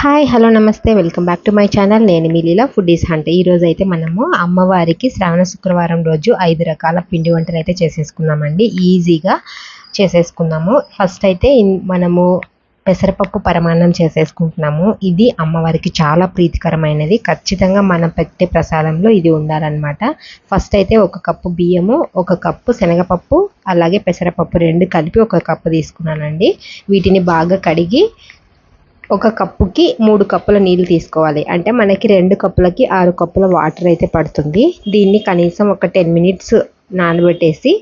Hi hello నమస్తే. Welcome back to my channel నేను మీ లీలా ఫుడ్ ఈస్ హంట్ అయితే మనము అమ్మవారికి శ్రావణ శుక్రవారం రోజు ఐదు రకాల పిండి వంటలు అయితే చేసేసుకున్నామండి ఈజీగా చేసేసుకున్నాము ఫస్ట్ అయితే మనము పెసరపప్పు పరమాన్నం చేసేసుకుంటున్నాము. ఇది అమ్మవారికి చాలా ప్రీతికరమైనది. ఖచ్చితంగా మనం పెట్టే ప్రసాదంలో ఇది ఉండాలన్నమాట. ఫస్ట్ అయితే ఒక కప్పు బియ్యము ఒక కప్పు శనగపప్పు అలాగే పెసరపప్పు రెండు కలిపి ఒక కప్పు తీసుకున్నానండి. వీటిని బాగా కడిగి ఒక కప్పుకి మూడు కప్పుల నీళ్ళు తీసుకోవాలి. అంటే మనకి రెండు కప్పులకి ఆరు కప్పుల వాటర్ అయితే పడుతుంది. దీన్ని కనీసం ఒక టెన్ మినిట్స్ నానబెట్టేసి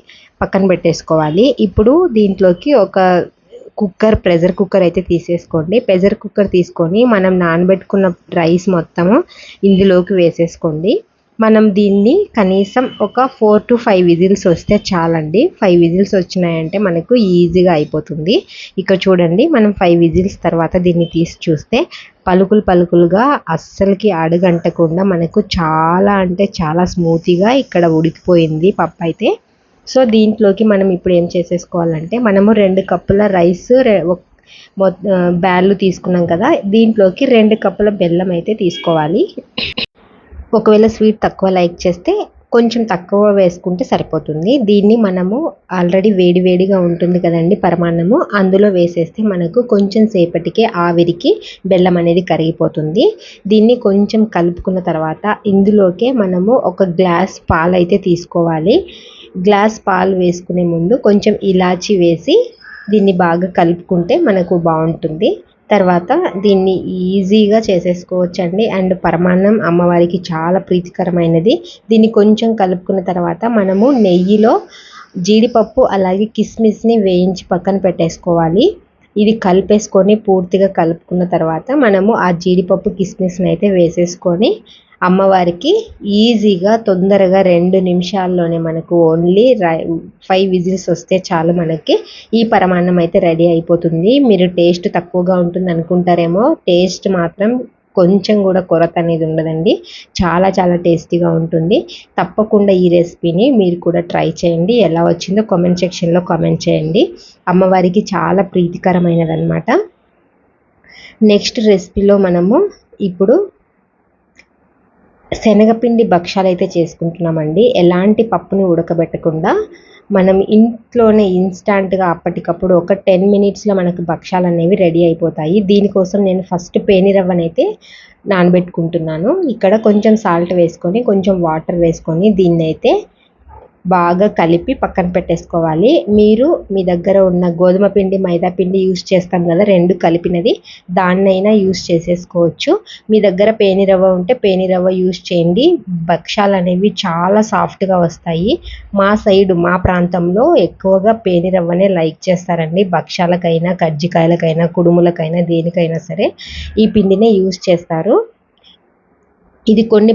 పక్కన పెట్టేసుకోవాలి. ఇప్పుడు దీంట్లోకి ఒక కుక్కర్ ప్రెషర్ కుక్కర్ అయితే తీసేసుకోండి. ప్రెషర్ కుక్కర్ తీసుకొని మనం నానబెట్టుకున్న రైస్ మొత్తము ఇందులోకి వేసేసుకోండి. మనం దీన్ని కనీసం ఒక ఫోర్ టు ఫైవ్ విజిల్స్ వస్తే చాలండి. ఫైవ్ విజిల్స్ వచ్చినాయంటే మనకు ఈజీగా అయిపోతుంది. ఇక్కడ చూడండి మనం ఫైవ్ విజిల్స్ తర్వాత దీన్ని తీసి చూస్తే పలుకులు పలుకులుగా అస్సలకి అడుగంటకుండా మనకు చాలా అంటే చాలా స్మూతీగా ఇక్కడ ఉడికిపోయింది పప్పు అయితే. సో దీంట్లోకి మనం ఇప్పుడు ఏం చేసేసుకోవాలంటే మనము రెండు కప్పుల రైస్ బ్యాళ్ళు తీసుకున్నాం కదా దీంట్లోకి రెండు కప్పుల బెల్లం అయితే తీసుకోవాలి. ఒకవేళ స్వీట్ తక్కువ లైక్ చేస్తే కొంచెం తక్కువ వేసుకుంటే సరిపోతుంది. దీన్ని మనము ఆల్రెడీ వేడి వేడిగా ఉంటుంది కదండి పరమాన్నము. అందులో వేసేస్తే మనకు కొంచెం సేపటికే ఆవిరికి బెల్లం అనేది కరిగిపోతుంది. దీన్ని కొంచెం కలుపుకున్న తర్వాత ఇందులోకే మనము ఒక గ్లాస్ పాలు అయితే తీసుకోవాలి. గ్లాస్ పాలు వేసుకునే ముందు కొంచెం ఇలాచి వేసి దీన్ని బాగా కలుపుకుంటే మనకు బాగుంటుంది. తర్వాత దీన్ని ఈజీగా చేసేసుకోవచ్చండి. అండ్ పరమాన్నం అమ్మవారికి చాలా ప్రీతికరమైనది. దీన్ని కొంచెం కలుపుకున్న తర్వాత మనము నెయ్యిలో జీడిపప్పు అలాగే కిస్మిస్ని వేయించి పక్కన పెట్టేసుకోవాలి. ఇది కలిపేసుకొని పూర్తిగా కలుపుకున్న తర్వాత మనము ఆ జీడిపప్పు కిస్మిస్ని అయితే వేసేసుకొని అమ్మవారికి ఈజీగా తొందరగా రెండు నిమిషాల్లోనే మనకు ఓన్లీ ఫైవ్ విజిల్స్ వస్తే చాలు మనకి. ఈ పరమాన్నం అయితే రెడీ అయిపోతుంది. మీరు టేస్ట్ తక్కువగా ఉంటుంది అనుకుంటారేమో. టేస్ట్ మాత్రం కొంచెం కూడా కొరత అనేది ఉండదండి. చాలా చాలా టేస్టీగా ఉంటుంది. తప్పకుండా ఈ రెసిపీని మీరు కూడా ట్రై చేయండి. ఎలా వచ్చిందో కామెంట్ సెక్షన్లో కామెంట్ చేయండి. అమ్మవారికి చాలా ప్రీతికరమైనదనమాట నెక్స్ట్ రెసిపీలో మనము ఇప్పుడు శనగపిండి భక్షాలు అయితే చేసుకుంటున్నామండి. ఎలాంటి పప్పుని ఉడకబెట్టకుండా మనం ఇంట్లోనే ఇన్స్టాంట్గా అప్పటికప్పుడు ఒక టెన్ మినిట్స్లో మనకు భక్షాలు అనేవి రెడీ అయిపోతాయి. దీనికోసం నేను ఫస్ట్ పేనిరవ్వనైతే నానబెట్టుకుంటున్నాను. ఇక్కడ కొంచెం సాల్ట్ వేసుకొని కొంచెం వాటర్ వేసుకొని దీన్ని అయితే బాగా కలిపి పక్కన పెట్టేసుకోవాలి. మీరు మీ దగ్గర ఉన్న గోధుమ పిండి మైదా పిండి యూస్ చేస్తాం కదా రెండు కలిపినది. దాన్నైనా యూస్ చేసేసుకోవచ్చు. మీ దగ్గర పేనిరవ్వ ఉంటే పేనిరవ్వ యూస్ చేయండి. భక్షాలు అనేవి చాలా సాఫ్ట్గా వస్తాయి. మా సైడ్ మా ప్రాంతంలో ఎక్కువగా పేనిరవ్వనే లైక్ చేస్తారండి. భక్షాలకైనా కజ్జికాయలకైనా కుడుములకైనా దేనికైనా సరే ఈ పిండినే యూస్ చేస్తారు. ఇది కొన్ని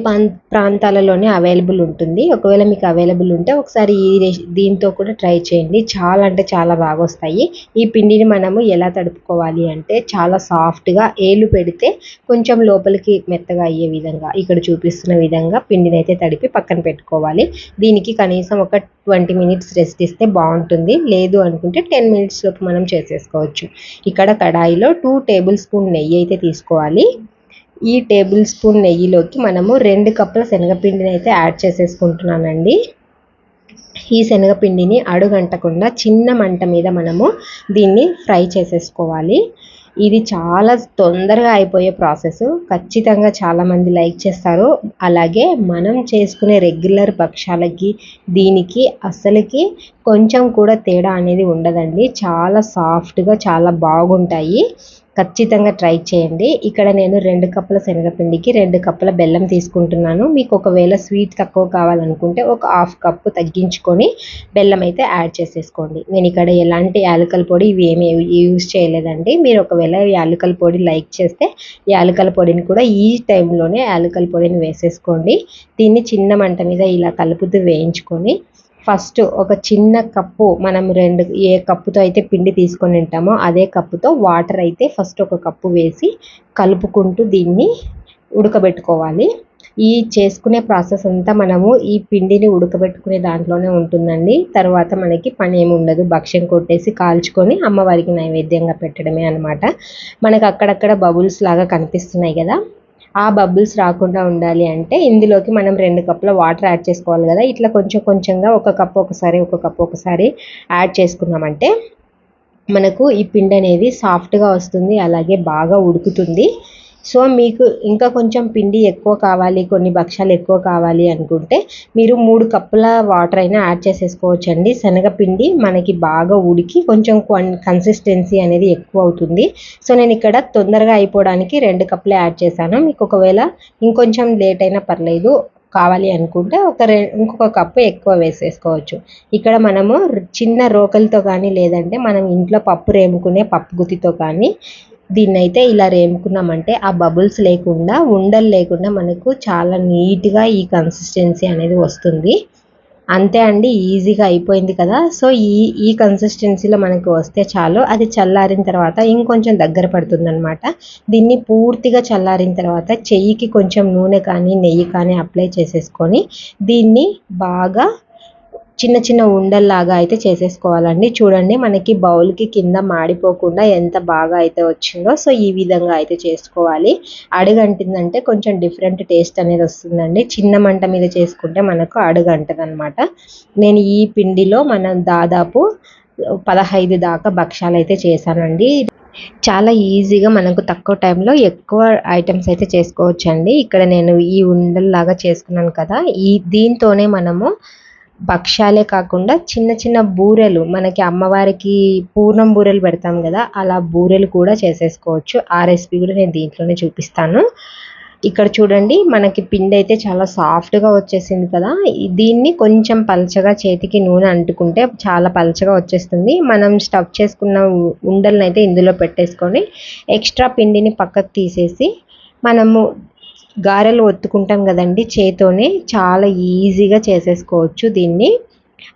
ప్రాంతాలలోనే అవైలబుల్ ఉంటుంది. ఒకవేళ మీకు అవైలబుల్ ఉంటే ఒకసారి ఈ దీంతో కూడా ట్రై చేయండి. చాలా అంటే చాలా బాగా వస్తాయి ఈ పిండిని మనము ఎలా తడుపుకోవాలి అంటే చాలా సాఫ్ట్గా ఏలు పెడితే కొంచెం లోపలికి మెత్తగా అయ్యే విధంగా ఇక్కడ చూపిస్తున్న విధంగా పిండిని అయితే తడిపి పక్కన పెట్టుకోవాలి. దీనికి కనీసం ఒక ట్వంటీ మినిట్స్ రెస్ట్ ఇస్తే బాగుంటుంది. లేదు అనుకుంటే టెన్ మినిట్స్లోపు మనం చేసేసుకోవచ్చు. ఇక్కడ కడాయిలో టూ టేబుల్ స్పూన్ నెయ్యి అయితే తీసుకోవాలి. ఈ టేబుల్ స్పూన్ నెయ్యిలోకి మనము రెండు కప్పుల శనగపిండిని అయితే యాడ్ చేసేసుకుంటున్నానండి. ఈ శనగపిండిని అడుగంటకుండా చిన్న మంట మీద మనము దీన్ని ఫ్రై చేసేసుకోవాలి. ఇది చాలా తొందరగా అయిపోయే ప్రాసెస్. ఖచ్చితంగా చాలామంది లైక్ చేస్తారు. అలాగే మనం చేసుకునే రెగ్యులర్ పక్షాలకి దీనికి అసలుకి కొంచెం కూడా తేడా అనేది ఉండదండి. చాలా సాఫ్ట్గా చాలా బాగుంటాయి. ఖచ్చితంగా ట్రై చేయండి. ఇక్కడ నేను రెండు కప్పుల శనగపిండికి రెండు కప్పుల బెల్లం తీసుకుంటున్నాను. మీకు ఒకవేళ స్వీట్ తక్కువ కావాలనుకుంటే ఒక హాఫ్ కప్పు తగ్గించుకొని బెల్లం అయితే యాడ్ చేసేసుకోండి. నేను ఇక్కడ ఎలాంటి యాలకల పొడి ఇవి ఏమి యూజ్ చేయలేదండి. మీరు ఒకవేళ యాలకల పొడి లైక్ చేస్తే యాలకల పొడిని కూడా ఈ టైంలోనే యాలకల పొడిని వేసేసుకోండి. దీన్ని చిన్న మంట మీద ఇలా కలుపుతూ వేయించుకొని ఫస్ట్ ఒక చిన్న కప్పు మనం రెండు ఏ కప్పుతో అయితే పిండి తీసుకొని ఉంటామో అదే కప్పుతో వాటర్ అయితే ఫస్ట్ ఒక కప్పు వేసి కలుపుకుంటూ దీన్ని ఉడకబెట్టుకోవాలి. ఈ చేసుకునే ప్రాసెస్ అంతా మనము ఈ పిండిని ఉడకబెట్టుకునే దాంట్లోనే ఉంటుందండి. తర్వాత మనకి పని ఏమి ఉండదు. భక్ష్యం కొట్టేసి కాల్చుకొని అమ్మవారికి నైవేద్యంగా పెట్టడమే అనమాట మనకు అక్కడక్కడ బబుల్స్ లాగా కనిపిస్తున్నాయి కదా. ఆ బబుల్స్ రాకుండా ఉండాలి అంటే ఇందులోకి మనం రెండు కప్పుల వాటర్ యాడ్ చేసుకోవాలి కదా. ఇట్లా కొంచెం కొంచెంగా ఒక కప్పు ఒకసారి ఒక కప్పు ఒకసారి యాడ్ చేసుకున్నామంటే మనకు ఈ పిండి అనేది సాఫ్ట్గా వస్తుంది అలాగే బాగా ఉడుకుతుంది. సో మీకు ఇంకా కొంచెం పిండి ఎక్కువ కావాలి కొన్ని భక్షాలు ఎక్కువ కావాలి అనుకుంటే మీరు మూడు కప్పుల వాటర్ అయినా యాడ్ చేసేసుకోవచ్చండి. శనగపిండి మనకి బాగా ఉడికి కొంచెం కన్సిస్టెన్సీ అనేది ఎక్కువ అవుతుంది. సో నేను ఇక్కడ తొందరగా అయిపోవడానికి రెండు కప్పులు యాడ్ చేశాను. మీకు ఒకవేళ ఇంకొంచెం లేట్ అయినా పర్లేదు కావాలి అనుకుంటే ఒక రె ఇంకొక కప్పు ఎక్కువ వేసేసుకోవచ్చు. ఇక్కడ మనము చిన్న రోకలితో కానీ లేదంటే మనం ఇంట్లో పప్పు రేముకునే పప్పు గుత్తితో కానీ దీన్నైతే ఇలా రేముకున్నామంటే ఆ బబుల్స్ లేకుండా ఉండలు లేకుండా మనకు చాలా నీట్గా ఈ కన్సిస్టెన్సీ అనేది వస్తుంది. అంతే అండి ఈజీగా అయిపోయింది కదా. సో ఈ ఈ కన్సిస్టెన్సీలో మనకు వస్తే చాలు. అది చల్లారిన తర్వాత ఇంకొంచెం దగ్గర పడుతుంది అనమాట దీన్ని పూర్తిగా చల్లారిన తర్వాత చెయ్యికి కొంచెం నూనె కానీ నెయ్యి కానీ అప్లై చేసేసుకొని దీన్ని బాగా చిన్న చిన్న ఉండల్లాగా అయితే చేసేసుకోవాలండి. చూడండి మనకి బౌల్కి కింద మాడిపోకుండా ఎంత బాగా అయితే వచ్చిందో సో ఈ విధంగా అయితే చేసుకోవాలి. అడుగంటిందంటే కొంచెం డిఫరెంట్ టేస్ట్ అనేది వస్తుందండి. చిన్న మంట మీద చేసుకుంటే మనకు అడుగంటది అనమాట నేను ఈ పిండిలో మనం దాదాపు పదహైదు దాకా భక్షాలు అయితే చేశానండి. చాలా ఈజీగా మనకు తక్కువ టైంలో ఎక్కువ ఐటమ్స్ అయితే చేసుకోవచ్చండి. ఇక్కడ నేను ఈ ఉండల్లాగా చేసుకున్నాను కదా ఈ దీంతోనే మనము భక్ష్యాలే కాకుండా చిన్న చిన్న బూరెలు మనకి అమ్మవారికి పూర్ణం బూరెలు పెడతాం కదా అలా బూరెలు కూడా చేసేసుకోవచ్చు. ఆ రెసిపీ కూడా నేను దీంట్లోనే చూపిస్తాను. ఇక్కడ చూడండి మనకి పిండి అయితే చాలా సాఫ్ట్గా వచ్చేసింది కదా. దీన్ని కొంచెం పలచగా చేతికి నూనె అంటుకుంటే చాలా పలచగా వచ్చేస్తుంది. మనం స్టఫ్ చేసుకున్న ఉండలను అయితే ఇందులో పెట్టేసుకొని ఎక్స్ట్రా పిండిని పక్కకు తీసేసి మనము గారెలు ఒత్తుకుంటాం కదండి చేతోనే చాలా ఈజీగా చేసేసుకోవచ్చు దీన్ని.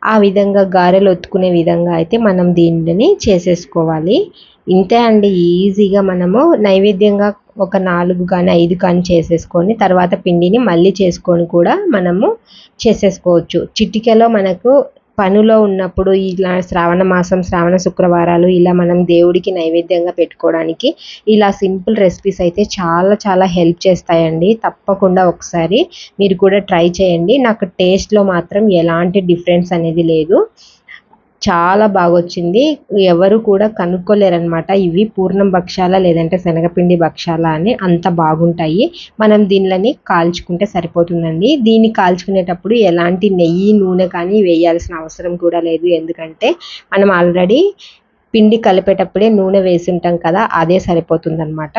ఆ విధంగా గారెలు ఒత్తుకునే విధంగా అయితే మనం దీనిని చేసేసుకోవాలి. ఇంతే అండి ఈజీగా మనము నైవేద్యంగా ఒక నాలుగు కానీ ఐదు కానీ చేసేసుకొని తర్వాత పిండిని మళ్ళీ చేసుకొని కూడా మనము చేసేసుకోవచ్చు. చిటికెలో మనకు పనిలో ఉన్నప్పుడు ఇలా శ్రావణ మాసం శ్రావణ శుక్రవారాలు ఇలా మనం దేవుడికి నైవేద్యంగా పెట్టుకోవడానికి ఇలా సింపుల్ రెసిపీస్ అయితే చాలా చాలా హెల్ప్ చేస్తాయండి. తప్పకుండా ఒకసారి మీరు కూడా ట్రై చేయండి. నాకు టేస్ట్లో మాత్రం ఎలాంటి డిఫరెన్స్ అనేది లేదు. చాలా బాగా వచ్చింది ఎవరు కూడా కనుక్కోలేరనమాట ఇవి పూర్ణం భక్షాల లేదంటే శనగపిండి భక్షాల అని అంత బాగుంటాయి. మనం దీనిలని కాల్చుకుంటే సరిపోతుందండి. దీన్ని కాల్చుకునేటప్పుడు ఎలాంటి నెయ్యి నూనె కానీ వేయాల్సిన అవసరం కూడా లేదు. ఎందుకంటే మనం ఆల్రెడీ పిండి కలిపేటప్పుడే నూనె వేసి ఉంటాం కదా అదే సరిపోతుందన్నమాట.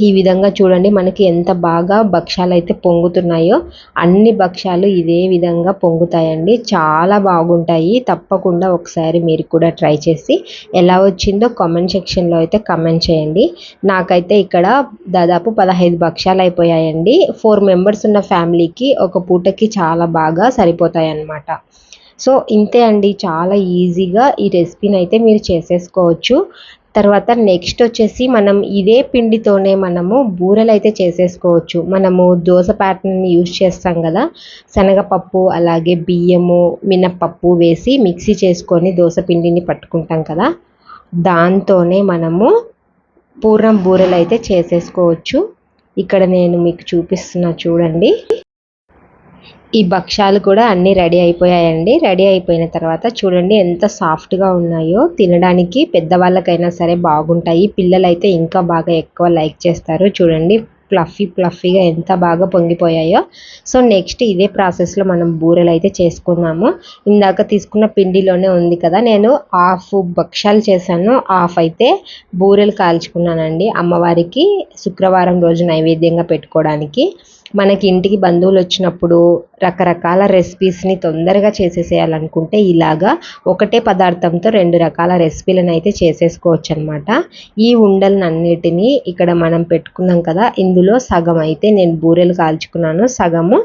ఈ విధంగా చూడండి మనకి ఎంత బాగా భక్ష్యాలు అయితే పొంగుతున్నాయో అన్ని భక్ష్యాలు ఇదే విధంగా పొంగుతాయండి. చాలా బాగుంటాయి. తప్పకుండా ఒకసారి మీరు కూడా ట్రై చేసి ఎలా వచ్చిందో కామెంట్ సెక్షన్లో అయితే కమెంట్ చేయండి. నాకైతే ఇక్కడ దాదాపు పదహైదు భక్ష్యాలు అయిపోయాయండి. ఫోర్ మెంబర్స్ ఉన్న ఫ్యామిలీకి ఒక పూటకి చాలా బాగా సరిపోతాయి అన్నమాట సో ఇంతే అండి. చాలా ఈజీగా ఈ రెసిపీని అయితే మీరు చేసేసుకోవచ్చు. తర్వాత నెక్స్ట్ వచ్చేసి మనం ఇదే పిండితోనే మనము బూరెలు అయితే చేసేసుకోవచ్చు. మనము దోశ ప్యాటర్న్ని యూజ్ చేస్తాం కదా శనగపప్పు అలాగే బియ్యము మినప్పప్పు వేసి మిక్సీ చేసుకొని దోశ పిండిని పట్టుకుంటాం కదా దాంతోనే మనము పూర్ణం బూరెలు అయితే చేసేసుకోవచ్చు. ఇక్కడ నేను మీకు చూపిస్తున్నా చూడండి. ఈ భక్ష్యాలు కూడా అన్నీ రెడీ అయిపోయాయండి. రెడీ అయిపోయిన తర్వాత చూడండి ఎంత సాఫ్ట్గా ఉన్నాయో. తినడానికి పెద్దవాళ్ళకైనా సరే బాగుంటాయి. పిల్లలైతే ఇంకా బాగా ఎక్కువ లైక్ చేస్తారు. చూడండి ఫ్లఫీ ఫ్లఫీగా ఎంత బాగా పొంగిపోయాయో. సో నెక్స్ట్ ఇదే ప్రాసెస్లో మనం బూరెలు అయితే చేసుకున్నాము. ఇందాక తీసుకున్న పిండిలోనే ఉంది కదా. నేను హాఫ్ భక్ష్యాలు చేశాను. హాఫ్ అయితే బూరెలు కాల్చుకున్నానండి అమ్మవారికి శుక్రవారం రోజు నైవేద్యంగా పెట్టుకోవడానికి. మనకి ఇంటికి బంధువులు వచ్చినప్పుడు రకరకాల రెసిపీస్ని తొందరగా చేసేసేయాలనుకుంటే ఇలాగా ఒకటే పదార్థంతో రెండు రకాల రెసిపీలను అయితే చేసేసుకోవచ్చు అనమాట ఈ ఉండలన్నిటినీ ఇక్కడ మనం పెట్టుకున్నాం కదా ఇందులో సగం అయితే నేను బూరెలు కాల్చుకున్నాను సగము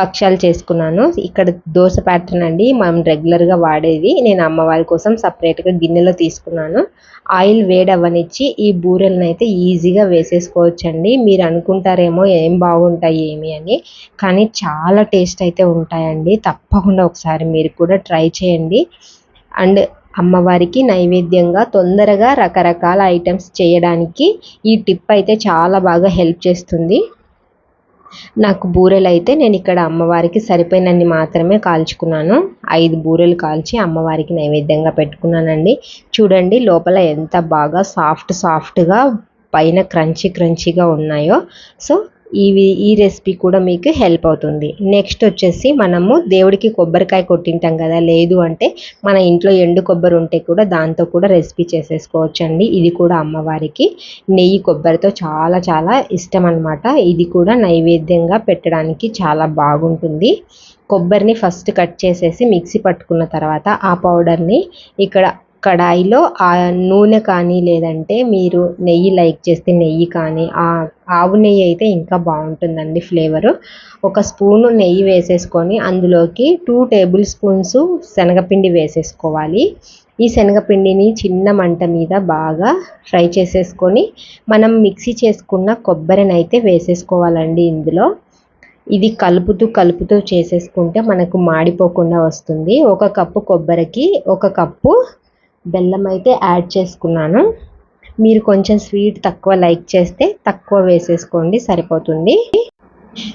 భక్ష్యాలు చేసుకున్నాను. ఇక్కడ దోశ ప్యాటర్న్ అండి. మనం రెగ్యులర్గా వాడేది. నేను అమ్మవారి కోసం సపరేట్గా గిన్నెలో తీసుకున్నాను. ఆయిల్ వేడవ్వనిచ్చి ఈ బూరెలను అయితే ఈజీగా వేసేసుకోవచ్చండి. మీరు అనుకుంటారేమో ఏం బాగుంటాయి ఏమి అని. కానీ చాలా టేస్ట్ అయితే ఉంటాయండి. తప్పకుండా ఒకసారి మీరు కూడా ట్రై చేయండి. అండ్ అమ్మవారికి నైవేద్యంగా తొందరగా రకరకాల ఐటమ్స్ చేయడానికి ఈ టిప్ అయితే చాలా బాగా హెల్ప్ చేస్తుంది. నాకు బూరెలు అయితే నేను ఇక్కడ అమ్మవారికి సరిపోయినన్ని మాత్రమే కాల్చుకున్నాను. ఐదు బూరెలు కాల్చి అమ్మవారికి నైవేద్యంగా పెట్టుకున్నానండి. చూడండి లోపల ఎంత బాగా సాఫ్ట్ సాఫ్ట్గా పైన క్రంచీ క్రంచీగా ఉన్నాయో. సో ఇవి ఈ రెసిపీ కూడా మీకు హెల్ప్ అవుతుంది. నెక్స్ట్ వచ్చేసి మనము దేవుడికి కొబ్బరికాయ కొట్టింటాం కదా లేదు అంటే మన ఇంట్లో ఎండు కొబ్బరి ఉంటే కూడా దాంతో కూడా రెసిపీ చేసేసుకోవచ్చు అండి ఇది కూడా అమ్మవారికి నెయ్యి కొబ్బరితో చాలా చాలా ఇష్టం అనమాట ఇది కూడా నైవేద్యంగా పెట్టడానికి చాలా బాగుంటుంది. కొబ్బరిని ఫస్ట్ కట్ చేసేసి మిక్సీ పట్టుకున్న తర్వాత ఆ పౌడర్ని ఇక్కడ కడాయిలో ఆ నూనె కానీ లేదంటే మీరు నెయ్యి లైక్ చేస్తే నెయ్యి కానీ ఆ ఆవు నెయ్యి అయితే ఇంకా బాగుంటుందండి ఫ్లేవరు. ఒక స్పూను నెయ్యి వేసేసుకొని అందులోకి టూ టేబుల్ స్పూన్స్ శనగపిండి వేసేసుకోవాలి. ఈ శనగపిండిని చిన్న మంట మీద బాగా ఫ్రై చేసేసుకొని మనం మిక్సీ చేసుకున్న కొబ్బరిని అయితే వేసేసుకోవాలండి ఇందులో. ఇది కలుపుతూ కలుపుతూ చేసేసుకుంటే మనకు మాడిపోకుండా వస్తుంది. ఒక కప్పు కొబ్బరికి ఒక కప్పు బెల్లం అయితే యాడ్ చేసుకున్నాను. మీరు కొంచెం స్వీట్ తక్కువ లైక్ చేస్తే తక్కువ వేసేసుకోండి సరిపోతుంది.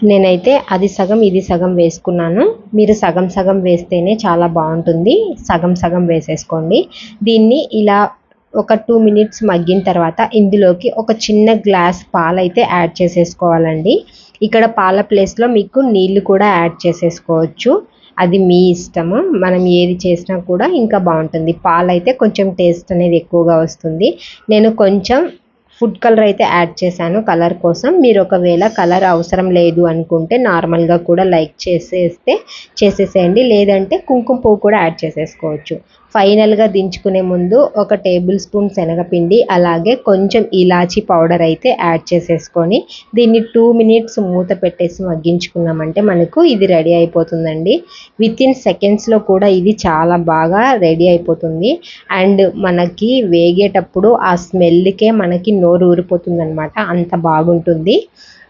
నేనైతే అది సగం ఇది సగం వేసుకున్నాను. మీరు సగం సగం వేస్తేనే చాలా బాగుంటుంది. సగం సగం వేసేసుకోండి. దీన్ని ఇలా ఒక టూ మినిట్స్ మగ్గిన తర్వాత ఇందులోకి ఒక చిన్న గ్లాస్ పాలైతే యాడ్ చేసేసుకోవాలండి. ఇక్కడ పాల ప్లేస్లో మీకు నీళ్ళు కూడా యాడ్ చేసేసుకోవచ్చు. అది మీ ఇష్టము? మనం ఏది చేసినా కూడా ఇంకా బాగుంటుంది. పాలైతే కొంచెం టేస్ట్ అనేది ఎక్కువగా వస్తుంది. నేను కొంచెం ఫుడ్ కలర్ అయితే యాడ్ చేశాను కలర్ కోసం. మీరు ఒకవేళ కలర్ అవసరం లేదు అనుకుంటే నార్మల్గా కూడా లైక్ చేసేస్తే చేసేసేయండి. లేదంటే కుంకుమ పువ్వు కూడా యాడ్ చేసేసుకోవచ్చు. ఫైనల్గా దించుకునే ముందు ఒక టేబుల్ స్పూన్ శనగపిండి అలాగే కొంచెం ఇలాచీ పౌడర్ అయితే యాడ్ చేసేసుకొని దీన్ని టూ మినిట్స్ మూత పెట్టేసి మగ్గించుకున్నామంటే మనకు ఇది రెడీ అయిపోతుందండి. విత్ ఇన్ సెకండ్స్లో కూడా ఇది చాలా బాగా రెడీ అయిపోతుంది. అండ్ మనకి వేగేటప్పుడు ఆ స్మెల్కే మనకి నోరు ఊరిపోతుంది అంత బాగుంటుంది.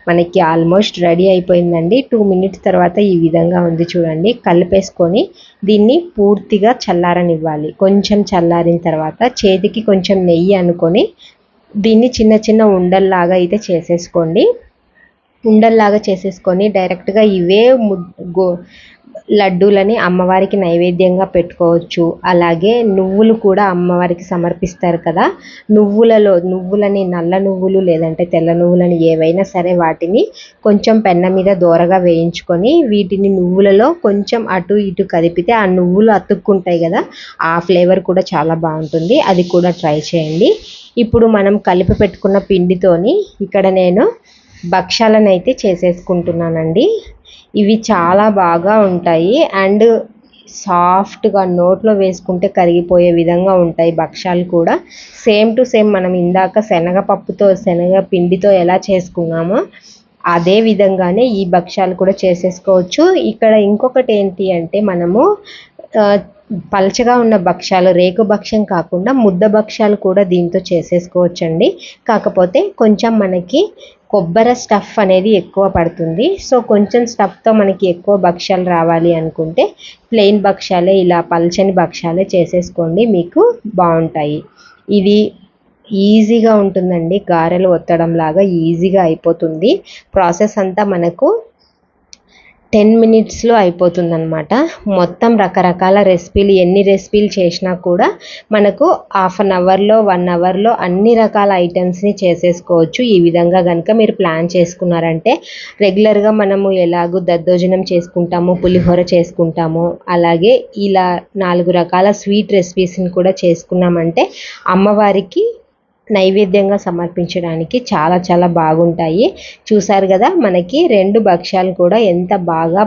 మనకి ఆల్మోస్ట్ రెడీ అయిపోయిందండి. టూ మినిట్స్ తర్వాత ఈ విధంగా ఉంది చూడండి. కలిపేసుకొని దీన్ని పూర్తిగా చల్లారనివ్వాలి. కొంచెం చల్లారిన తర్వాత చేతికి కొంచెం నెయ్యి అనుకొని దీన్ని చిన్న చిన్న ఉండల్లాగా అయితే చేసేసుకోండి. ఉండల్లాగా చేసేసుకొని డైరెక్ట్గా ఇవే గో లడ్డూలని అమ్మవారికి నైవేద్యంగా పెట్టుకోవచ్చు. అలాగే నువ్వులు కూడా అమ్మవారికి సమర్పిస్తారు కదా. నువ్వులలో నువ్వులని నల్ల నువ్వులు లేదంటే తెల్ల నువ్వులని ఏవైనా సరే వాటిని కొంచెం పెన్న మీద దోరగా వేయించుకొని వీటిని నువ్వులలో కొంచెం అటు ఇటు కదిపితే ఆ నువ్వులు అతుక్కుంటాయి కదా. ఆ ఫ్లేవర్ కూడా చాలా బాగుంటుంది. అది కూడా ట్రై చేయండి. ఇప్పుడు మనం కలిపి పెట్టుకున్న పిండితోని ఇక్కడ నేను భక్షాలను అయితే చేసేసుకుంటున్నానండి. ఇవి చాలా బాగా ఉంటాయి. అండ్ సాఫ్ట్గా నోట్లో వేసుకుంటే కరిగిపోయే విధంగా ఉంటాయి భక్ష్యాలు కూడా. సేమ్ టు సేమ్ మనం ఇందాక శనగపప్పుతో శనగ పిండితో ఎలా చేసుకున్నామో అదే విధంగానే ఈ భక్ష్యాలు కూడా చేసేసుకోవచ్చు. ఇక్కడ ఇంకొకటి ఏంటి అంటే మనము పలచగా ఉన్న భక్ష్యాలు రేకు భక్ష్యం కాకుండా ముద్ద భక్ష్యాలు కూడా దీంతో చేసేసుకోవచ్చండి. కాకపోతే కొంచెం మనకి కొబ్బరి స్టఫ్ అనేది ఎక్కువ పడుతుంది. సో కొంచెం స్టఫ్తో మనకి ఎక్కువ భక్ష్యాలు రావాలి అనుకుంటే ప్లెయిన్ భక్ష్యాలే ఇలా పల్చని భక్ష్యాలే చేసేసుకోండి మీకు బాగుంటాయి. ఇది ఈజీగా ఉంటుందండి. గారెలు ఒత్తడం లాగా ఈజీగా అయిపోతుంది. ప్రాసెస్ అంతా మనకు టెన్ మినిట్స్లో అయిపోతుంది అనమాట మొత్తం రకరకాల రెసిపీలు ఎన్ని రెసిపీలు చేసినా కూడా మనకు హాఫ్ అన్ అవర్లో వన్ అవర్లో అన్ని రకాల ఐటమ్స్ని చేసేసుకోవచ్చు. ఈ విధంగా కనుక మీరు ప్లాన్ చేసుకున్నారంటే రెగ్యులర్గా మనము ఎలాగో దద్దోజనం చేసుకుంటాము పులిహోర చేసుకుంటాము అలాగే ఇలా నాలుగు రకాల స్వీట్ రెసిపీస్ని కూడా చేసుకున్నామంటే అమ్మవారికి నైవేద్యంగా సమర్పించడానికి చాలా చాలా బాగుంటాయి. చూసారు కదా మనకి రెండు భక్ష్యాలు కూడా ఎంత బాగా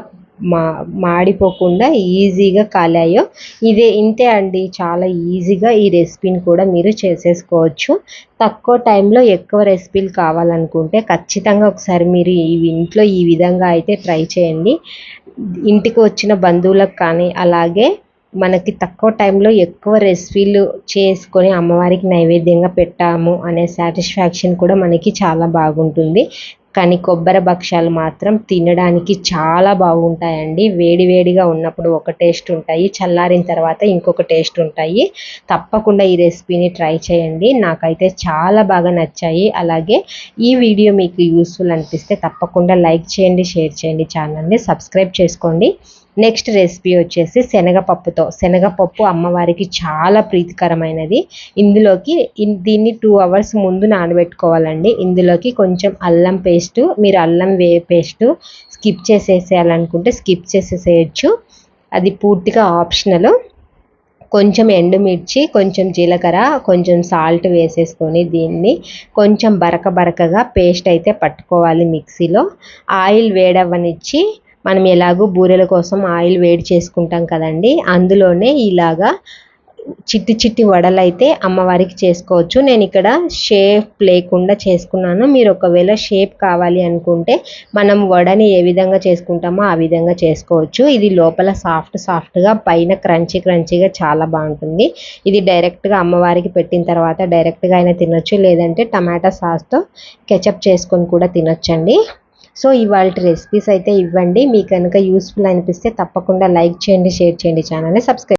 మా మాడిపోకుండా ఈజీగా కాలాయో. ఇదే ఇంతే అండి చాలా ఈజీగా ఈ రెసిపీని కూడా మీరు చేసేసుకోవచ్చు. తక్కువ టైంలో ఎక్కువ రెసిపీలు కావాలనుకుంటే ఖచ్చితంగా ఒకసారి మీరు ఈ ఇంట్లో ఈ విధంగా అయితే ట్రై చేయండి. ఇంటికి వచ్చిన బంధువులకు కానీ అలాగే మనకి తక్కువ టైంలో ఎక్కువ రెసిపీలు చేసుకొని అమ్మవారికి నైవేద్యంగా పెట్టాము అనే సాటిస్ఫాక్షన్ కూడా మనకి చాలా బాగుంటుంది. కానీ కొబ్బరి భక్షాలు మాత్రం తినడానికి చాలా బాగుంటాయండి. వేడి వేడిగా ఉన్నప్పుడు ఒక టేస్ట్ ఉంటాయి చల్లారిన తర్వాత ఇంకొక టేస్ట్ ఉంటాయి. తప్పకుండా ఈ రెసిపీని ట్రై చేయండి. నాకైతే చాలా బాగా నచ్చాయి. అలాగే ఈ వీడియో మీకు యూస్ఫుల్ అనిపిస్తే తప్పకుండా లైక్ చేయండి షేర్ చేయండి ఛానల్ని సబ్స్క్రైబ్ చేసుకోండి. నెక్స్ట్ రెసిపీ వచ్చేసి శనగపప్పుతో. శనగపప్పు అమ్మవారికి చాలా ప్రీతికరమైనది. ఇందులోకి దీన్ని టూ అవర్స్ ముందు నానబెట్టుకోవాలండి. ఇందులోకి కొంచెం అల్లం పేస్ట్ మీరు అల్లం వే పేస్ట్ స్కిప్ చేసేసేయాలనుకుంటే స్కిప్ చేసేసేయచ్చు. అది పూర్తిగా ఆప్షనల్ కొంచెం ఎండుమిర్చి కొంచెం జీలకర్ర కొంచెం సాల్ట్ వేసేసుకొని దీన్ని కొంచెం బరక బరకగా పేస్ట్ అయితే పట్టుకోవాలి మిక్సీలో. ఆయిల్ వేడవ్వనిచ్చి మనం ఎలాగో బూరెల కోసం ఆయిల్ వేడి చేసుకుంటాం కదండి. అందులోనే ఇలాగా చిట్టి చిట్టి వడలు అయితే అమ్మవారికి చేసుకోవచ్చు. నేను ఇక్కడ షేప్ లేకుండా చేసుకున్నాను. మీరు ఒకవేళ షేప్ కావాలి అనుకుంటే మనం వడని ఏ విధంగా చేసుకుంటామో ఆ విధంగా చేసుకోవచ్చు. ఇది లోపల సాఫ్ట్ సాఫ్ట్గా పైన క్రంచీ క్రంచీగా చాలా బాగుంటుంది. ఇది డైరెక్ట్గా అమ్మవారికి పెట్టిన తర్వాత డైరెక్ట్గా అయినా తినొచ్చు. లేదంటే టమాటా సాస్తో కెచప్ చేసుకొని కూడా తినొచ్చండి. సో ఇవాళ రెసిపీస్ అయితే ఇవ్వండి. మీకు కనుక యూస్ఫుల్ అనిపిస్తే తప్పకుండా లైక్ చేయండి షేర్ చేయండి ఛానల్ని సబ్స్క్రైబ్